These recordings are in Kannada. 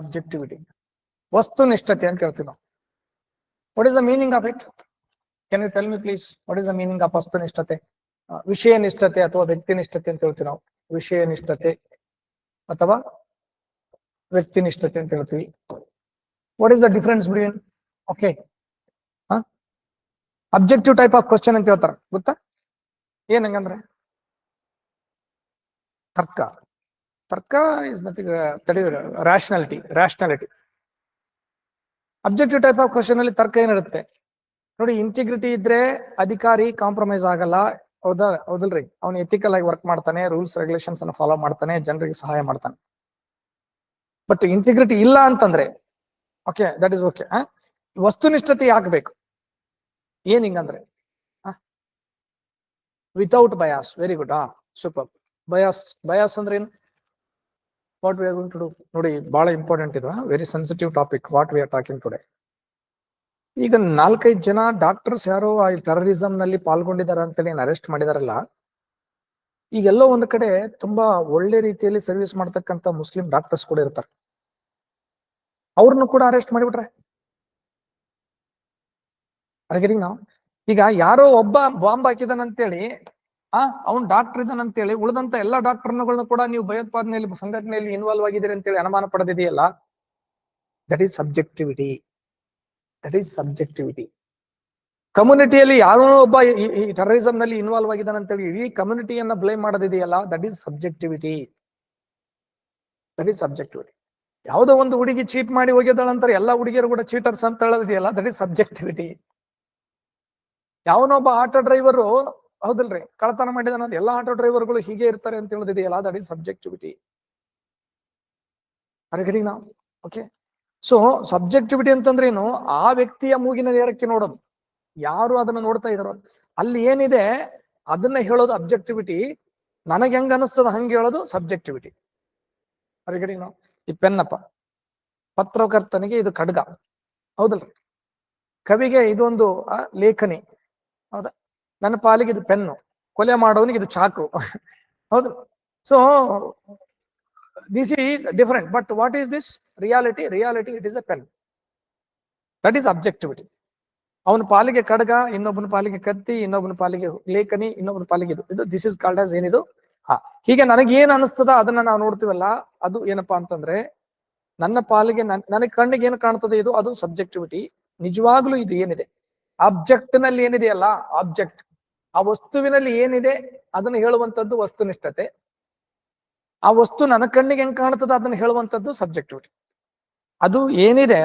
ಅಬ್ಜೆಕ್ಟಿವಿಟಿ ವಸ್ತುನಿಷ್ಠತೆ ಅಂತ ಹೇಳ್ತೀವಿ ನಾವು. What is the meaning of it can you tell me please what is the meaning of ವಸ್ತುನಿಷ್ಠತೆ ವಿಷಯ ನಿಷ್ಠತೆ ಅಥವಾ ವ್ಯಕ್ತಿನಿಷ್ಠತೆ ಅಂತ ಹೇಳ್ತೀವಿ ನಾವು. ವಿಷಯ ನಿಷ್ಠತೆ ಅಥವಾ ವ್ಯಕ್ತಿನಿಷ್ಠತೆ ಅಂತ ಹೇಳ್ತೀವಿ. What is the difference between okay objective type of question ಅಂತ ಹೇಳ್ತಾರೆ. ಗೊತ್ತಾ? ಏನ್ ಹಂಗಂದ್ರೆ? ತರ್ಕ. ತರ್ಕ ಇಸ್ ನಥಿಂಗ್ ತಡೆಯೋ rationality rationality objective type of question ಅಲ್ಲಿ ತರ್ಕ ಏನಿರುತ್ತೆ? ನೋಡಿ ಇಂಟಿಗ್ರಿಟಿ ಇದ್ರೆ ಅಧಿಕಾರಿ ಕಾಂಪ್ರಮೈಸ್ ಆಗಲ್ಲ. ಹೌದಾ, ಹೌದಲ್ರಿ? ಅವನು ಎಥಿಕಲ್ ಆಗಿ ವರ್ಕ್ ಮಾಡ್ತಾನೆ ರೂಲ್ಸ್ ರೆಗ್ಯುಲೇಷನ್ಸ್ ಅನ್ನು ಫಾಲೋ ಮಾಡ್ತಾನೆ, ಜನರಿಗೆ ಸಹಾಯ ಮಾಡ್ತಾನೆ. ಬಟ್ ಇಂಟಿಗ್ರಿಟಿ ಇಲ್ಲ ಅಂತಂದ್ರೆ ಓಕೆ ದಟ್ ಇಸ್ ಓಕೆ ವಸ್ತುನಿಷ್ಠತೆ ಆಗಬೇಕು ಬೇಕು ಏನ್ ಹಿಂಗಂದ್ರೆ ವಿತೌಟ್ ಬಯಾಸ್ ವೆರಿ ಗುಡ್ ಆ ಸೂಪರ್ ಬಯಾಸ್ ಬಯಾಸ್ ಅಂದ್ರೆ ಏನು what we are going to do ನೋಡಿ ಬಹಳ ಇಂಪಾರ್ಟೆಂಟ್ ಇದು very sensitive topic what we are talking today ಈಗ ನಾಲ್ಕೈದು ಜನ ಡಾಕ್ಟರ್ಸ್ ಯಾರೋ ಆ ಟೆರರಿಸಂ ನಲ್ಲಿ ಪಾಲ್ಗೊಂಡಿದ್ದಾರೆ ಅಂತೇಳಿ ಅರೆಸ್ಟ್ ಮಾಡಿದಾರಲ್ಲ, ಈಗೆಲ್ಲೋ ಒಂದು ಕಡೆ ತುಂಬಾ ಒಳ್ಳೆ ರೀತಿಯಲ್ಲಿ ಸರ್ವಿಸ್ ಮಾಡ್ತಕ್ಕಂತ ಮುಸ್ಲಿಂ ಡಾಕ್ಟರ್ಸ್ ಕೂಡ ಇರ್ತಾರೆ. ಅವ್ರನ್ನು ಕೂಡ ಅರೆಸ್ಟ್ ಮಾಡಿಬಿಟ್ರೆ? ಅರ್ಗೆಟಿಂಗ್ ನಾವು ಈಗ ಯಾರೋ ಒಬ್ಬ ಬಾಂಬ್ ಹಾಕಿದಾನಂತೇಳಿ ಆ, ಅವ್ನು ಡಾಕ್ಟರ್ ಇದ್ದಾನಂತೇಳಿ ಉಳಿದಂತ ಎಲ್ಲಾ ಡಾಕ್ಟರ್ಗಳನ್ನ ಕೂಡ ನೀವು ಭಯೋತ್ಪಾದನೆಯಲ್ಲಿ, ಸಂಘಟನೆಯಲ್ಲಿ ಇನ್ವಾಲ್ವ್ ಆಗಿದ್ದೀರಿ ಅಂತೇಳಿ ಅನುಮಾನ ಪಡೆದಿದೆಯಲ್ಲ? That is subjectivity that is subjectivity ಕಮ್ಯುನಿಟಿಯಲ್ಲಿ ಯಾರೋ ಒಬ್ಬ ಈ- ಟೆರರಿಸಂ ನಲ್ಲಿ ಇನ್ವಾಲ್ವ್ ಆಗಿದ್ದಾನಂತೇಳಿ ಇಡೀ ಕಮ್ಯುನಿಟಿಯನ್ನ blame ಮಾಡೋದಿದೆಯಲ್ಲ that is subjectivity that is subjectivity ಯಾವುದೋ ಒಂದು ಹುಡುಗಿ ಚೀಟ್ ಮಾಡಿ ಹೋಗಿದ್ದಾಳಂತಾರೆ ಎಲ್ಲಾ ಹುಡುಗಿಯರು ಕೂಡ ಚೀಟರ್ಸ್ ಅಂತ ಹೇಳೋದಿದೆಯಲ್ಲ ದಟ್ ಈಸ್ ಸಬ್ಜೆಕ್ಟಿವಿಟಿ ಯಾವನೊಬ್ಬ ಆಟೋ ಡ್ರೈವರು ಹೌದಲ್ರಿ. ಕಳತನ ಮಾಡಿದಾನ ಎಲ್ಲಾ ಆಟೋ ಡ್ರೈವರ್ಗಳು ಹೀಗೆ ಇರ್ತಾರೆ ಅಂತ ಹೇಳೋದಿದೆಯಲ್ಲ ದಟ್ ಈಸ್ ಸಬ್ಜೆಕ್ಟಿವಿಟಿ ಅರೆಗಡಿ ನಾವು. ಓಕೆ ಸೊ ಸಬ್ಜೆಕ್ಟಿವಿಟಿ ಅಂತಂದ್ರೆ ಏನು? ಆ ವ್ಯಕ್ತಿಯ ಮೂಗಿನ ನೇರಕ್ಕೆ ನೋಡೋದು. ಯಾರು ಅದನ್ನ ನೋಡ್ತಾ ಇದಾರೋ ಅಲ್ಲಿ ಏನಿದೆ? ಅದನ್ನ ಹೇಳೋದು ಅಬ್ಜೆಕ್ಟಿವಿಟಿ ನನಗೆ ಹೆಂಗ ಅನಿಸ್ತದ ಹಂಗೆ ಹೇಳೋದು ಸಬ್ಜೆಕ್ಟಿವಿಟಿ ಅರೆಗಡಿ ನಾವು. ಈ ಪೆನ್ನಪ್ಪ. ಪತ್ರಕರ್ತನಿಗೆ ಇದು ಖಡ್ಗ. ಹೌದಲ್ರಿ. ಕವಿಗೆ ಇದೊಂದು ಲೇಖನಿ. ಹೌದಾ? ನನ್ನ ಪಾಲಿಗೆ ಇದು ಪೆನ್ನು. ಕೊಲೆ ಮಾಡೋನಿಗೆ ಇದು ಚಾಕು. ಹೌದು. So this is different but what is this reality reality it is a pen that is objectivity ಅವನ ಪಾಲಿಗೆ ಕಡಗ, ಇನ್ನೊಬ್ಬನ ಪಾಲಿಗೆ ಕತ್ತಿ, ಇನ್ನೊಬ್ಬನ ಪಾಲಿಗೆ ಲೇಖನಿ, ಇನ್ನೊಬ್ಬನ ಪಾಲಿಗೆ ಇದು. ಇದು ದಿಸ್ ಇಸ್ ಕಾಲ್ಡ್ ಆಸ್ ಏನಿದು? ಹಾ. ಹೀಗೆ ನನಗೆ ಏನ್ ಅನಿಸ್ತದ ಅದನ್ನ ನಾವು ನೋಡ್ತೀವಲ್ಲ, ಅದು ಏನಪ್ಪಾ ಅಂತಂದ್ರೆ, ನನ್ನ ಪಾಲಿಗೆ ನನ್, ನನಗೆ ಕಣ್ಣಿಗೆ ಏನು ಕಾಣ್ತದೆ ಇದು? ಅದು ಸಬ್ಜೆಕ್ಟಿವಿಟಿ ನಿಜವಾಗ್ಲೂ ಇದು ಏನಿದೆ? ಆಬ್ಜೆಕ್ಟ್ನಲ್ಲಿ ಏನಿದೆಯಲ್ಲ? ಆಬ್ಜೆಕ್ಟ್ ಆ ವಸ್ತುವಿನಲ್ಲಿ ಏನಿದೆ ಅದನ್ನು ಹೇಳುವಂತದ್ದು ವಸ್ತುನಿಷ್ಠತೆ. ಆ ವಸ್ತು ನನ್ನ ಕಣ್ಣಿಗೆ ಹೆಂಗ್ ಕಾಣ್ತದ ಅದನ್ನ ಹೇಳುವಂತದ್ದು ಸಬ್ಜೆಕ್ಟಿವಿಟಿ ಅದು ಏನಿದೆ?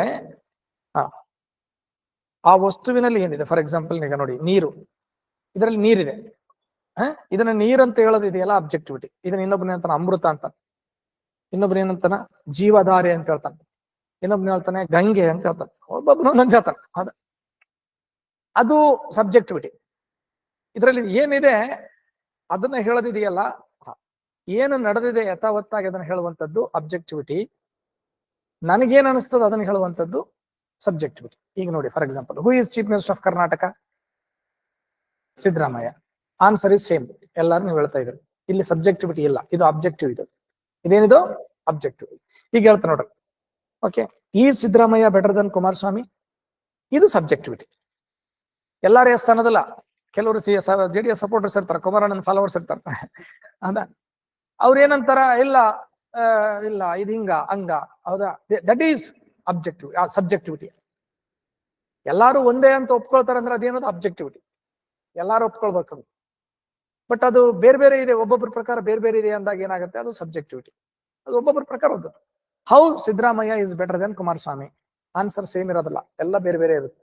ಆ ವಸ್ತುವಿನಲ್ಲಿ ಏನಿದೆ? ಫಾರ್ ಎಕ್ಸಾಂಪಲ್ ಈಗ ನೋಡಿ, ನೀರು. ಇದರಲ್ಲಿ ನೀರಿದೆ. ಇದನ್ನ ಇದನ್ನ ನೀರಂತ ಹೇಳೋದು ಇದೆಯಲ್ಲ ಅಬ್ಜೆಕ್ಟಿವಿಟಿ ಇದನ್ನ ಇನ್ನೊಬ್ಬನ ಹೇಳ್ತಾನ ಅಮೃತ ಅಂತ. ಇನ್ನೊಬ್ಬನ ಏನಂತಾನ ಜೀವಧಾರೆ ಅಂತ ಹೇಳ್ತಾನೆ. ಇನ್ನೊಬ್ನ ಹೇಳ್ತಾನೆ ಗಂಗೆ ಅಂತ ಹೇಳ್ತಾನೆ. ಒಬ್ಬೊಬ್ಬನ ಒಂದೊಂದು ಹೇಳ್ತಾನೆ. ಅದು ಸಬ್ಜೆಕ್ಟಿವಿಟಿ ಇದರಲ್ಲಿ ಏನಿದೆ? ಅದನ್ನ ಹೇಳದಿದೆಯಲ್ಲ? ಏನು ನಡೆದಿದೆ ಯಥಾವತ್ತಾಗಿ ಅದನ್ನ ಹೇಳುವಂತದ್ದು ಅಬ್ಜೆಕ್ಟಿವಿಟಿ ನನಗೇನ್ ಅನಿಸ್ತದ ಅದನ್ನ ಹೇಳುವಂತದ್ದು ಸಬ್ಜೆಕ್ಟಿವಿಟಿ ಈಗ ನೋಡಿ for example who is chief minister of Karnataka Siddaramaiah. Answer is same ಎಲ್ಲಾರು ನೀವು ಹೇಳ್ತಾ ಇದ್ರು ಇಲ್ಲಿ ಸಬ್ಜೆಕ್ಟಿವಿಟಿ ಇಲ್ಲ. ಇದು ಅಬ್ಜೆಕ್ಟಿವ್ ಇದು. ಇದೇನಿದು? ಅಬ್ಜೆಕ್ಟಿವ್ ಈಗ ಹೇಳ್ತಾ ನೋಡ್ರಿ. ಓಕೆ ಈ ಸಿದ್ದರಾಮಯ್ಯ ಬೆಟರ್ ದನ್ ಕುಮಾರಸ್ವಾಮಿ? ಇದು ಸಬ್ಜೆಕ್ಟಿವಿಟಿ ಎಲ್ಲಾರು ಎಸ್ ಅನ್ನೋದಲ್ಲ ಕೆಲವರು see J D S supporters ಇರ್ತಾರೆ, ಕುಮಾರಣ್ಣನ ಫಾಲೋವರ್ಸ್ ಇರ್ತಾರೆ. ಅದ. ಅವ್ರ ಏನಂತಾರ, ಇಲ್ಲ ಇಲ್ಲ, ಇದು ಹಿಂಗ, ಹಂಗ, ಹೌದಾ? ದಟ್ ಈಸ್ ಅಬ್ಜೆಕ್ಟಿವ್ ಸಬ್ಜೆಕ್ಟಿವಿಟಿ ಎಲ್ಲಾರು ಒಂದೇ ಅಂತ ಒಪ್ಕೊಳ್ತಾರೆ ಅಂದ್ರೆ ಅದೇನದು ಅಬ್ಜೆಕ್ಟಿವಿಟಿ ಎಲ್ಲಾರು ಒಪ್ಕೊಳ್ಬೇಕು. ಬಟ್ ಅದು ಬೇರೆ ಬೇರೆ ಇದೆ ಒಬ್ಬೊಬ್ಬರ ಪ್ರಕಾರ ಬೇರೆ ಬೇರೆ ಇದೆ ಅಂದಾಗ ಏನಾಗುತ್ತೆ? ಅದು ಸಬ್ಜೆಕ್ಟಿವಿಟಿ ಅದು ಒಬ್ಬೊಬ್ಬರ ಪ್ರಕಾರ ಒಂದು how Siddaramaiah is better than Kumaraswamy? Answer same ಇರೋದಿಲ್ಲ. ಎಲ್ಲ ಬೇರೆ ಬೇರೆ ಇರುತ್ತೆ.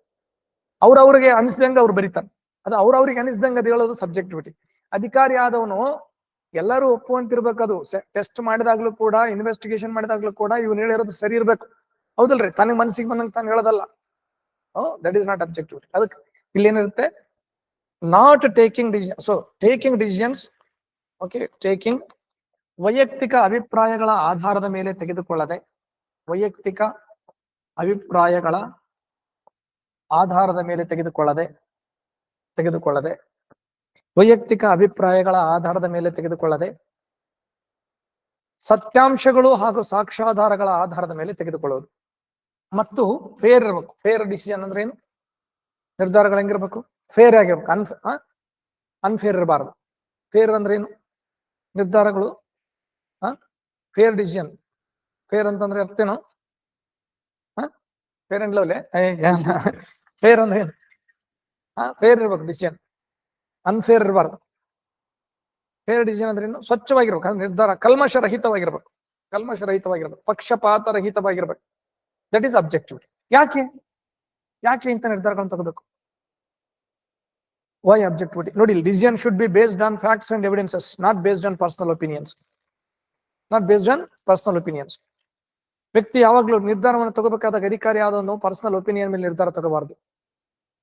ಅವ್ರವ್ರಿಗೆ ಅನಿಸ್ದಂಗೆ ಅವ್ರು ಬರೀತಾರೆ ಅದು ಅವ್ರವ್ರಿಗೆ ಅನಿಸ್ದಂಗ ಅದು ಹೇಳೋದು ಸಬ್ಜೆಕ್ಟಿವಿಟಿ ಅಧಿಕಾರಿ ಆದವನು ಎಲ್ಲರೂ ಒಪ್ಪುವಂತಿರ್ಬೇಕದು. ಟೆಸ್ಟ್ ಮಾಡಿದಾಗ್ಲೂ ಕೂಡ ಇನ್ವೆಸ್ಟಿಗೇಷನ್ ಮಾಡಿದಾಗ್ಲೂ ಕೂಡ ಇವ್ನು ಹೇಳಿರೋದು ಸರಿ ಇರ್ಬೇಕು. ಹೌದಲ್ರಿ? ತನಗೆ ಮನಸ್ಸಿಗೆ ಬಂದಂಗೆ ತಾನು ಹೇಳೋದಲ್ಲ. ದಟ್ ಈಸ್ ನಾಟ್ ಅಬ್ಜೆಕ್ಟಿವಿಟಿ ಅದಕ್ಕೆ ಇಲ್ಲಿ ಏನಿರುತ್ತೆ not taking decision so taking decisions okay taking ವೈಯಕ್ತಿಕ ಅಭಿಪ್ರಾಯಗಳ ಆಧಾರದ ಮೇಲೆ ತೆಗೆದುಕೊಳ್ಳದೆ, ವೈಯಕ್ತಿಕ ಅಭಿಪ್ರಾಯಗಳ ಆಧಾರದ ಮೇಲೆ ತೆಗೆದುಕೊಳ್ಳದೆ ತೆಗೆದುಕೊಳ್ಳದೆ. ವೈಯಕ್ತಿಕ ಅಭಿಪ್ರಾಯಗಳ ಆಧಾರದ ಮೇಲೆ ತೆಗೆದುಕೊಳ್ಳದೆ. ಸತ್ಯಾಂಶಗಳು ಹಾಗೂ ಸಾಕ್ಷ್ಯಾಧಾರಗಳ ಆಧಾರದ ಮೇಲೆ ತೆಗೆದುಕೊಳ್ಳೋದು ಮತ್ತು ಫೇರ್ ಇರಬೇಕು. ಫೇರ್ ಡಿಸಿಷನ್ ಅಂದ್ರೆ ಏನು? ನಿರ್ಧಾರಗಳು ಹೆಂಗಿರ್ಬೇಕು? ಫೇರ್ ಆಗಿರ್ಬೇಕು. ಅನ್ ಅನ್ಫೇರ್ ಇರಬಾರದು. ಫೇರ್ ಅಂದ್ರೆ ಏನು? ನಿರ್ಧಾರಗಳು ಫೇರ್ ಡಿಸಿಷನ್ ಫೇರ್ ಅಂತಂದ್ರೆ ಅರ್ಥೇನು? ಫೇರ್ ಅಂಡ್ ಲವ್ಲೆ ಫೇರ್ ಅಂದ್ರೆ ಏನು? ಫೇರ್ ಇರ್ಬೇಕು ಡಿಸಿಷನ್ ಅನ್ಫೇರ್ ಇರಬಾರ್ದು. ಫೇರ್ ಡಿಸಿಷನ್ ಅಂದ್ರೆ ಏನು ಸ್ವಚ್ಛವಾಗಿರ್ಬೇಕು. ಅಂದ್ರೆ ನಿರ್ಧಾರ ಕಲ್ಮಶ ರಹಿತವಾಗಿರ್ಬೇಕು ಕಲ್ಮಶ ರಹಿತವಾಗಿರ್ಬೇಕು ಪಕ್ಷಪಾತ ರಹಿತವಾಗಿರ್ಬೇಕು ದಟ್ ಈಸ್ ಅಬ್ಜೆಕ್ಟಿವಿಟಿ ಯಾಕೆ? ಯಾಕೆ ಇಂಥ ನಿರ್ಧಾರಗಳನ್ನು ತಗೋಬೇಕು? ವೈ ಅಬ್ಜೆಕ್ಟಿವಿಟಿ ನೋಡಿ decision should be based on facts and evidences not based on personal opinions not based on personal opinions ವ್ಯಕ್ತಿ ಯಾವಾಗ್ಲೂ ನಿರ್ಧಾರವನ್ನು ತಗೋಬೇಕಾದಾಗ ಅಧಿಕಾರಿ ಆದವನು ಪರ್ಸನಲ್ ಒಪಿನಿಯನ್ ಮೇಲೆ ನಿರ್ಧಾರ ತಗೋಬಾರ್ದು.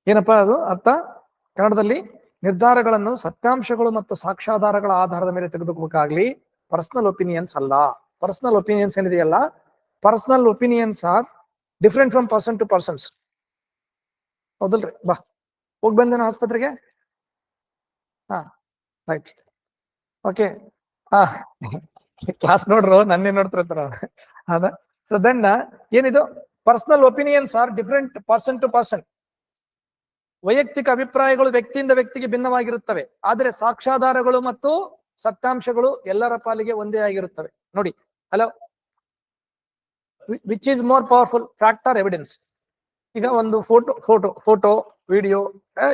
ಏನಪ್ಪಾ ಅದು? ಅರ್ಥ? ಕನ್ನಡದಲ್ಲಿ ನಿರ್ಧಾರಗಳನ್ನು ಸತ್ಯಾಂಶಗಳು ಮತ್ತು ಸಾಕ್ಷ್ಯಾಧಾರಗಳ ಆಧಾರದ ಮೇಲೆ ತೆಗೆದುಕೋಬೇಕಾಗ್ಲಿ ಪರ್ಸನಲ್ ಒಪಿನಿಯನ್ಸ್ ಅಲ್ಲ. ಪರ್ಸನಲ್ ಒಪಿನಿಯನ್ಸ್ ಏನಿದೆಯಲ್ಲ? Personal opinions are different from person to persons ಹೌದಲ್ರಿ? ಬಾ, ಹೋಗಿ ಬಂದೇನ ಆಸ್ಪತ್ರೆಗೆ. ಹಾ ರೈಟ್ ಓಕೆ ಹಾ ಕ್ಲಾಸ್ ನೋಡ್ರು, ನನ್ನೇ ನೋಡ್ತಿರ್ತಾರ ಅದ ಸೊ ದೆನ್ ಏನಿದು? Personal opinions are different person to person ವೈಯಕ್ತಿಕ ಅಭಿಪ್ರಾಯಗಳು ವ್ಯಕ್ತಿಯಿಂದ ವ್ಯಕ್ತಿಗೆ ಭಿನ್ನವಾಗಿರುತ್ತವೆ. ಆದರೆ ಸಾಕ್ಷ್ಯಾಧಾರಗಳು ಮತ್ತು ಸತ್ಯಾಂಶಗಳು ಎಲ್ಲರ ಪಾಲಿಗೆ ಒಂದೇ ಆಗಿರುತ್ತವೆ. ನೋಡಿ, hello. Which is more powerful fact or evidence ಈಗ ಒಂದು photo photo photo, video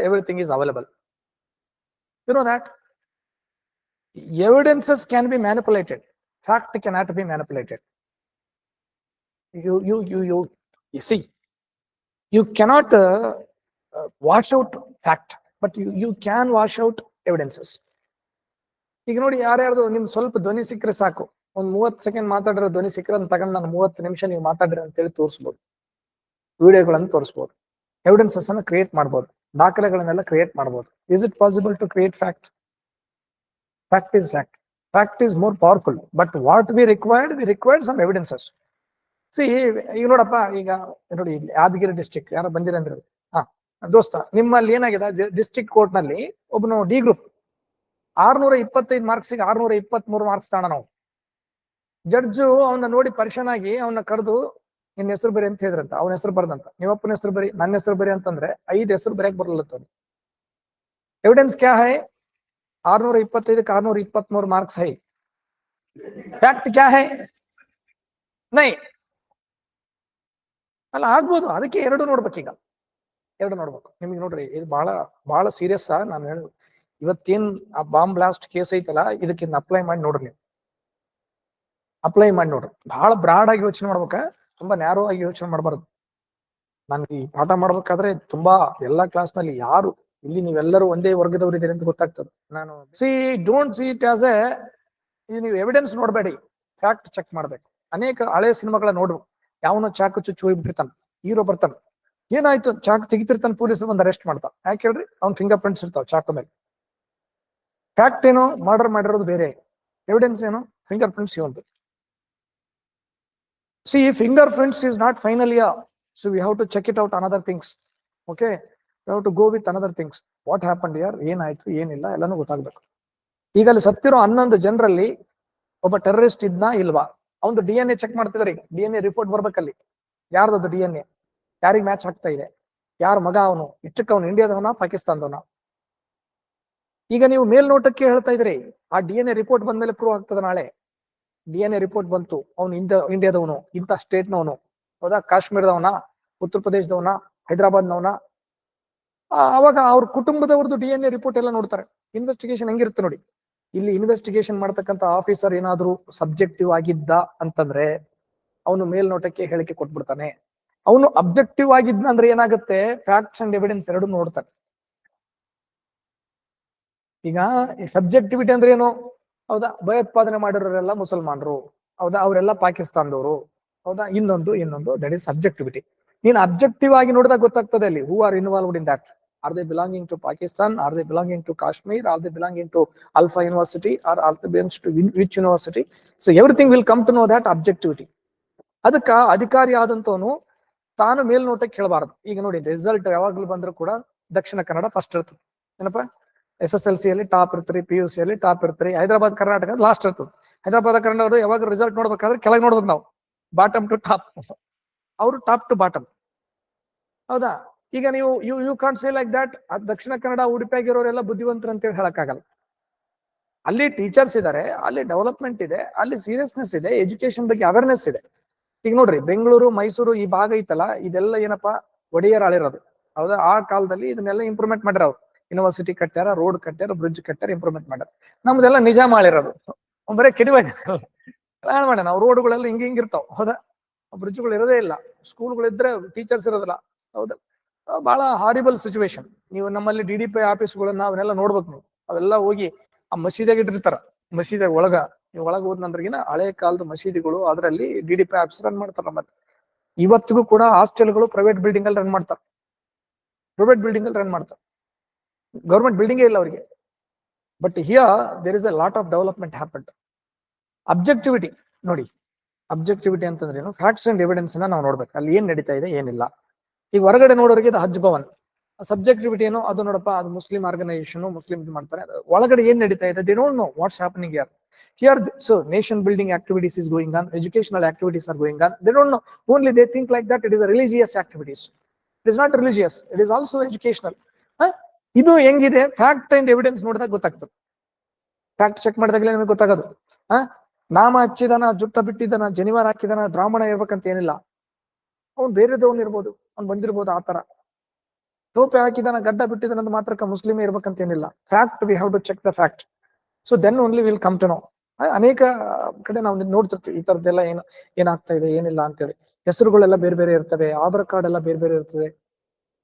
everything is available you know that evidences can be manipulated fact can not be manipulated you you you you see you you cannot uh, fact wash out fact but you you can wash out evidences. ಈಗ ನೋಡಿ ಯಾರ್ಯಾರ್ದು ನಿಮ್ ಸ್ವಲ್ಪ ಧ್ವನಿ ಸಿಕ್ಕರೆ ಸಾಕು. ಒಂದ್ ಮೂವತ್ ಸೆಕೆಂಡ್ ಮಾತಾಡಿರೋ ಧ್ವನಿ ಸಿಕ್ಕರೆ ಅಂತ ತಗೊಂಡು ನಾನು ಮೂವತ್ತು ನಿಮಿಷ ನೀವು ಮಾತಾಡ್ರಿ ಅಂತೇಳಿ ತೋರಿಸ್ಬೋದು. ವಿಡಿಯೋಗಳನ್ನು ತೋರಿಸ್ಬೋದು. ಎವಿಡೆನ್ಸಸ್ ಅನ್ನ ಕ್ರಿಯೇಟ್ ಮಾಡ್ಬೋದು. ದಾಖಲೆಗಳನ್ನೆಲ್ಲ ಕ್ರಿಯೇಟ್ ಮಾಡ್ಬೋದು. Is it possible to create fact fact is fact fact is more powerful but what we required we required some evidences see ಈಗ ನೋಡಪ್ಪ ಈಗ ನೋಡಿ ಇಲ್ಲಿ ಯಾದಗಿರಿ ಡಿಸ್ಟಿಕ್ ಯಾರೋ ಬಂದಿರ ಅಂದ್ರೆ ಹಾ ದೋಸ್ತ, ನಿಮ್ಮಲ್ಲಿ ಏನಾಗಿದೆ? ಡಿಸ್ಟಿಕ್ ಕೋರ್ಟ್ನಲ್ಲಿ ಒಬ್ಬನು ಡಿ ಗ್ರೂಪ್ ಆರ್ನೂರ ಇಪ್ಪತ್ತೈದು ಮಾರ್ಕ್ಸಿಗೆ ಆರ್ನೂರ ಇಪ್ಪತ್ತ್ ಮೂರು ಮಾರ್ಕ್ಸ್ ತಾಣ ನಾವು. ಜಡ್ಜು ಅವನ್ನ ನೋಡಿ ಪರಿಶನ್ ಆಗಿ ಅವನ್ನ ಕರೆದು ನಿನ್ನ ಹೆಸರು ಬರಿ ಅಂತ ಹೇಳಿದ್ರಂತ. ಅವನ ಹೆಸರು ಬರ್ದಂತ. ನೀವಪ್ಪನ ಹೆಸರು ಬರಿ, ನನ್ನ ಹೆಸರು ಬರಿ ಅಂತಂದ್ರೆ ಐದು ಹೆಸರು ಬರೆಯಕ್ ಬರಲ್ಲ ಎವಿಡೆನ್ಸ್ ಕ್ಯಾ ಹೈ? ಆರ್ನೂರ ಇಪ್ಪತ್ತೈದಕ್ಕೆ ಆರ್ನೂರ ಇಪ್ಪತ್ತ್ ಮೂರು ಮಾರ್ಕ್ಸ್ ಹೈ. ಫ್ಯಾಕ್ಟ್ ಕ್ಯಾ ಹೈ? ನೈ. ಅಲ್ಲ ಆಗ್ಬೋದು, ಅದಕ್ಕೆ ಎರಡು ನೋಡ್ಬೇಕೀಗ. ಎರಡು ನೋಡ್ಬೇಕು. ನಿಮಗೆ ನೋಡ್ರಿ, ಇದು ಬಹಳ ಬಹಳ ಸೀರಿಯಸ್ ನಾನು ಹೇಳ, ಇವತ್ತೇನ್ ಆ ಬಾಂಬ್ ಬ್ಲಾಸ್ಟ್ ಕೇಸ್ ಐತಲ್ಲ, ಇದಕ್ಕೆ ಅಪ್ಲೈ ಮಾಡಿ ನೋಡ್ರಿ ನೀವು. ಅಪ್ಲೈ ಮಾಡಿ ನೋಡ್ರಿ. ಬಹಳ ಬ್ರಾಡ್ ಆಗಿ ಯೋಚನೆ ಮಾಡ್ಬೇಕ, ತುಂಬಾ ನ್ಯಾರೋ ಆಗಿ ಯೋಚನೆ ಮಾಡಬಾರ್ದು. ನಾನು ಈ ಪಾಠ ಮಾಡ್ಬೇಕಾದ್ರೆ ತುಂಬಾ ಎಲ್ಲಾ ಕ್ಲಾಸ್ನಲ್ಲಿ ಯಾರು, ಇಲ್ಲಿ ನೀವೆಲ್ಲರೂ ಒಂದೇ ವರ್ಗದವ್ರು ಇದ್ದೀರಿ ಅಂತ ಗೊತ್ತಾಗ್ತದೆ. ನಾನು see don't see it as a ಇದು ನೀವು ಎವಿಡೆನ್ಸ್ ನೋಡಬೇಡಿ. ಫ್ಯಾಕ್ಟ್ ಚೆಕ್ ಮಾಡ್ಬೇಕು. ಅನೇಕ ಹಳೆ ಸಿನಿಮಾಗಳ ನೋಡ್ಬೇಕು. ಯಾವನೋ ಚಾಕು ಚುಚ್ಚು ಹೋಗಿಬಿಟ್ಟಿರ್ತಾನೆ ಹೀರೋ ಬರ್ತಾನ. ಏನಾಯ್ತು? ಚಾಕ್ ತೆಗಿತಿರ್ತಾನ ಪೊಲೀಸ್ ಒಂದು ಅರೆಸ್ಟ್ ಮಾಡ್ತಾ ಯಾಕೆ ಹೇಳ್ರಿ? ಅವ್ನ ಫಿಂಗರ್ ಪ್ರಿಂಟ್ಸ್ ಇರ್ತಾವ ಚಾಕು ಮೇಲೆ. ಫ್ಯಾಕ್ಟ್ ಏನು ಮರ್ಡರ್ ಮಾಡಿರೋದು ಬೇರೆ. ಎವಿಡೆನ್ಸ್ ಏನು ಫಿಂಗರ್ ಪ್ರಿಂಟ್ಸ್ ಒಂದು see fingerprints is not final yeah so we have to check it out another things okay we have to go with another things what happen ಯಾರ್ ಏನಾಯ್ತು? ಏನಿಲ್ಲ? ಎಲ್ಲಾನು ಗೊತ್ತಾಗ್ಬೇಕು. ಈಗ ಅಲ್ಲಿ ಸತ್ತಿರೋ ಹನ್ನೊಂದು ಜನರಲ್ಲಿ ಒಬ್ಬ ಟೆರರಿಸ್ಟ್ ಇದ್ನಾ ಇಲ್ವಾ? ಅವನು ಡಿ ಎನ್ ಎ ಚೆಕ್ ಮಾಡ್ತಿದಾರೆ ಈಗ. ಡಿ ಎನ್ ಎ ರಿಪೋರ್ಟ್ ಬರ್ಬೇಕಲ್ಲಿ. ಯಾರ್ದದು ಡಿ ಎನ್ ಎ ಯಾರಿಗ್ ಮ್ಯಾಚ್ ಆಗ್ತಾ ಇದೆ? ಯಾರ ಮಗ ಅವನು? ಹೆಚ್ಚಕ್ಕೆ ಅವನು ಇಂಡಿಯಾದವನ, ಪಾಕಿಸ್ತಾನದವನ? ಈಗ ನೀವು ಮೇಲ್ನೋಟಕ್ಕೆ ಹೇಳ್ತಾ ಇದ್ರಿ, ಆ ಡಿ ಎನ್ ಎ ರಿಪೋರ್ಟ್ ಬಂದ್ಮೇಲೆ ಪ್ರೂವ್ ಆಗ್ತದ ನಾಳೆ. ಡಿ ಎನ್ ಎ ರಿಪೋರ್ಟ್ ಬಂತು. ಅವನು ಇಂದ, ಇಂಡಿಯಾದವನು, ಇಂಥ ಸ್ಟೇಟ್ನವನು ಹೌದಾ? ಕಾಶ್ಮೀರದವನ, ಉತ್ತರ ಪ್ರದೇಶದವನ, ಹೈದರಾಬಾದ್ನವನ? ಅವಾಗ ಅವ್ರ ಕುಟುಂಬದವ್ರದ್ದು ಡಿ ಎನ್ ಎ ರಿಪೋರ್ಟ್ ಎಲ್ಲ ನೋಡ್ತಾರೆ. ಇನ್ವೆಸ್ಟಿಗೇಷನ್ ಹೆಂಗಿರುತ್ತೆ ನೋಡಿ. ಇಲ್ಲಿ ಇನ್ವೆಸ್ಟಿಗೇಷನ್ ಮಾಡ್ತಕ್ಕಂಥ ಆಫೀಸರ್ ಏನಾದ್ರೂ ಸಬ್ಜೆಕ್ಟಿವ್ ಆಗಿದ್ದ ಅಂತಂದ್ರೆ, ಅವನು ಮೇಲ್ನೋಟಕ್ಕೆ ಹೇಳಿಕೆ ಕೊಟ್ಬಿಡ್ತಾನೆ. ಅವನು ಅಬ್ಜೆಕ್ಟಿವ್ ಆಗಿದ್ನ ಅಂದ್ರೆ ಏನಾಗುತ್ತೆ? ಫ್ಯಾಕ್ಟ್ಸ್ ಅಂಡ್ ಎವಿಡೆನ್ಸ್ ಎರಡು ನೋಡ್ತಾನೆ. ಈಗ ಸಬ್ಜೆಕ್ಟಿವಿಟಿ ಅಂದ್ರೆ ಏನು? ಹೌದಾ? ಭಯೋತ್ಪಾದನೆ ಮಾಡಿರೋರೆಲ್ಲ ಮುಸಲ್ಮಾನರು. ಹೌದಾ? ಅವರೆಲ್ಲ ಪಾಕಿಸ್ತಾನದವರು. ಹೌದಾ? ಇನ್ನೊಂದು ಇನ್ನೊಂದು ದಟ್ ಇಸ್ ಸಬ್ಜೆಕ್ಟಿವಿಟಿ ನೀನ್ ಅಬ್ಜೆಕ್ಟಿವ್ ಆಗಿ ನೋಡಿದಾಗ ಗೊತ್ತಾಗ್ತದೆ ಅಲ್ಲಿ. Who are involved in that are they belonging to Pakistan are they belonging to Kashmir are they belonging to alpha university or or they belongs to which university so everything will come to know that objectivity ಅದಕ್ಕ ಅಧಿಕಾರಿ ಆದಂತವನು ತಾನು ಮೇಲ್ನೋಟಕ್ಕೆ ಹೇಳಬಾರದು ಈಗ ನೋಡಿ ರಿಸಲ್ಟ್ ಯಾವಾಗ್ಲೂ ಬಂದ್ರು ಕೂಡ ದಕ್ಷಿಣ ಕನ್ನಡ ಫಸ್ಟ್ ಇರ್ತದೆ. ಏನಪ್ಪ? ಎಸ್ ಎಸ್ ಎಲ್ ಸಿ ಅಲ್ಲಿ ಟಾಪ್ ಇರ್ತೀರಿ ಪಿ ಯು ಸಿ ಅಲ್ಲಿ ಟಾಪ್ ಇರ್ತೀರಿ, ಹೈದರಾಬಾದ್, ಕರ್ನಾಟಕ ಲಾಸ್ಟ್ ಇರ್ತದೆ. ಹೈದರಾಬಾದ್ ಕರ್ನಾಟಕ ಯಾವಾಗ ರಿಸಲ್ಟ್ ನೋಡ್ಬೇಕಾದ್ರೆ ಕೆಳಗೆ ನೋಡ್ಬೇಕು ನಾವು. ಬಾಟಮ್ ಟು ಟಾಪ್ ಅವರು ಟಾಪ್ ಟು ಬಾಟಮ್ ಹೌದಾ? ಈಗ ನೀವು you you can't say like that Dakshina Kannada Udupi ಆಗಿರೋರೆಲ್ಲ ಬುದ್ಧಿವಂತರು ಅಂತೇಳಿ ಹೇಳಕ್ಕಾಗಲ್ಲ. ಅಲ್ಲಿ ಟೀಚರ್ಸ್ ಇದಾರೆ, ಅಲ್ಲಿ ಡೆವಲಪ್ಮೆಂಟ್ ಇದೆ, ಅಲ್ಲಿ ಸೀರಿಯಸ್ನೆಸ್ ಇದೆ ಎಜುಕೇಶನ್ ಬಗ್ಗೆ ಅವೇರ್ನೆಸ್ ಇದೆ. ಈಗ ನೋಡ್ರಿ, ಬೆಂಗಳೂರು, ಮೈಸೂರು ಈ ಭಾಗ ಐತಲ್ಲ, ಇದೆಲ್ಲ ಏನಪ್ಪಾ, ಒಡೆಯರ್ ಆಳಿರೋದು. ಹೌದಾ? ಆ ಕಾಲದಲ್ಲಿ ಇದನ್ನೆಲ್ಲ ಇಂಪ್ರೂವ್ಮೆಂಟ್ ಮಾಡ್ಯಾರ ಯೂನಿವರ್ಸಿಟಿ ಕಟ್ಟ್ಯಾರ ರೋಡ್ ಕಟ್ಟ್ಯಾರ ಬ್ರಿಡ್ಜ್ ಕಟ್ಟ್ಯಾರ ಇಂಪ್ರೂವ್ಮೆಂಟ್ ಮಾಡ್ಯಾರ. ನಮ್ದೆಲ್ಲ ನಿಜಾಮ್ ಆಳಿರೋದು. ಬರೇ ಕೆಡಿವ ಮಾಡ ನಾವು ರೋಡ್ಗಳೆಲ್ಲ ಹಿಂಗ ಇರ್ತಾವ. ಹೌದಾ? ಬ್ರಿಡ್ಜ್ಗಳು ಇರೋದೇ ಇಲ್ಲ. ಸ್ಕೂಲ್ಗಳಿದ್ರೆ ಟೀಚರ್ಸ್ ಇರೋದಿಲ್ಲ. ಹೌದಾ? ಬಹಳ ಹಾರಿಬಲ್ ಸಿಚುವೇಶನ್ ನೀವು ನಮ್ಮಲ್ಲಿ ಡಿ ಡಿ ಪಿ ಆಫೀಸ್ಗಳನ್ನ ಅವನ್ನೆಲ್ಲ ನೋಡ್ಬೇಕು ನೀವು. ಅವೆಲ್ಲ ಹೋಗಿ ಆ ಮಸೀದಿಯಾಗ ಇಟ್ಟಿರ್ತಾರ. ಮಸೀದಿಯಾಗ ಒಳಗ ನೀವು ಒಳಗೆ ಹೋದ್ ನಂದ್ರಗಿನ ಹಳೆ ಕಾಲದ ಮಸೀದಿಗಳು ಅದರಲ್ಲಿ D D P office run ಮಾಡ್ತಾರ ಮತ್ತೆ. ಇವತ್ತಿಗೂ ಕೂಡ ಹಾಸ್ಟೆಲ್ಗಳು ಪ್ರೈವೇಟ್ ಬಿಲ್ಡಿಂಗ್ ಅಲ್ಲಿ ರನ್ ಮಾಡ್ತಾರೆ. ಪ್ರೈವೇಟ್ ಬಿಲ್ಡಿಂಗ್ ಅಲ್ಲಿ ರನ್ ಮಾಡ್ತಾರೆ. ಗೌರ್ಮೆಂಟ್ ಬಿಲ್ಡಿಂಗ್ ಇಲ್ಲ ಅವರಿಗೆ. But here there is a lot of development happen objectivity ನೋಡಿ. ಅಬ್ಜೆಕ್ಟಿವಿಟಿ ಅಂತಂದ್ರೆ ಏನು? ಫ್ಯಾಕ್ಟ್ಸ್ ಅಂಡ್ ಎವಿಡೆನ್ಸ್ ನಾವು ನೋಡ್ಬೇಕು. ಅಲ್ಲಿ ಏನ್ ನಡೀತಾ ಇದೆ, ಏನಿಲ್ಲ. ಈಗ ಹೊರಗಡೆ ನೋಡೋರಿಗೆ ಇದು ಹಜ್ ಭವನ್. ಸಬ್ಜೆಕ್ಟಿವಿಟಿ ಏನು? ಅದು ನೋಡಪ್ಪ, ಅದು ಮುಸ್ಲಿಂ ಆರ್ಗನೈಸೇಷನ್ ಮುಸ್ಲಿಂ ಮಾಡ್ತಾರೆ. ಒಳಗಡೆ ಏನ್ ನಡೀತಾ ಇದೆ? They don't know what's happening here here so nation building activities is going on educational activities are going on they don't know only they think like that it is religious activities it is not religious it is also educational ಇದು ಹೆಂಗಿದೆ? ಫ್ಯಾಕ್ಟ್ ಅಂಡ್ ಎವಿಡೆನ್ಸ್ ನೋಡಿದಾಗ ಗೊತ್ತಾಗ್ತದೆ. ಫ್ಯಾಕ್ಟ್ ಚೆಕ್ ಮಾಡಿದಾಗಲೇ ನಿಮಗೆ ಗೊತ್ತಾಗೋದು. ಆ ನಾಮ ಹಚ್ಚಿದಾನ, ಜುಟ್ಟ ಬಿಟ್ಟಿದ್ದಾನ ಜನಿವಾರ ಹಾಕಿದಾನ, ಬ್ರಾಹ್ಮಣ ಇರ್ಬೇಕಂತ ಏನಿಲ್ಲ. ಅವ್ನು ಬೇರೆದವನ್ ಇರ್ಬೋದು. ಅವ್ನು ಬಂದಿರ್ಬೋದು ಆ ತರ. ಟೋಪಿ ಹಾಕಿದಾನ, ಗಡ್ಡ ಬಿಟ್ಟಿದನ ಮಾತ್ರಕ್ಕ ಮುಸ್ಲಿಮೇ ಇರ್ಬೇಕಂತ ಏನಿಲ್ಲ. Fact we have to check the fact so then only will come to know ಅನೇಕ ಕಡೆ ನಾವು ನೋಡ್ತಿರ್ತೀವಿ, ಈ ತರದ್ದೆಲ್ಲ ಏನು, ಏನಾಗ್ತಾ ಇದೆ, ಏನಿಲ್ಲ ಅಂತೇಳಿ. ಹೆಸರುಗಳೆಲ್ಲ ಬೇರೆ ಬೇರೆ ಇರ್ತವೆ, ಆಧಾರ್ ಕಾರ್ಡ್ ಎಲ್ಲ ಬೇರೆ ಬೇರೆ ಇರ್ತದೆ.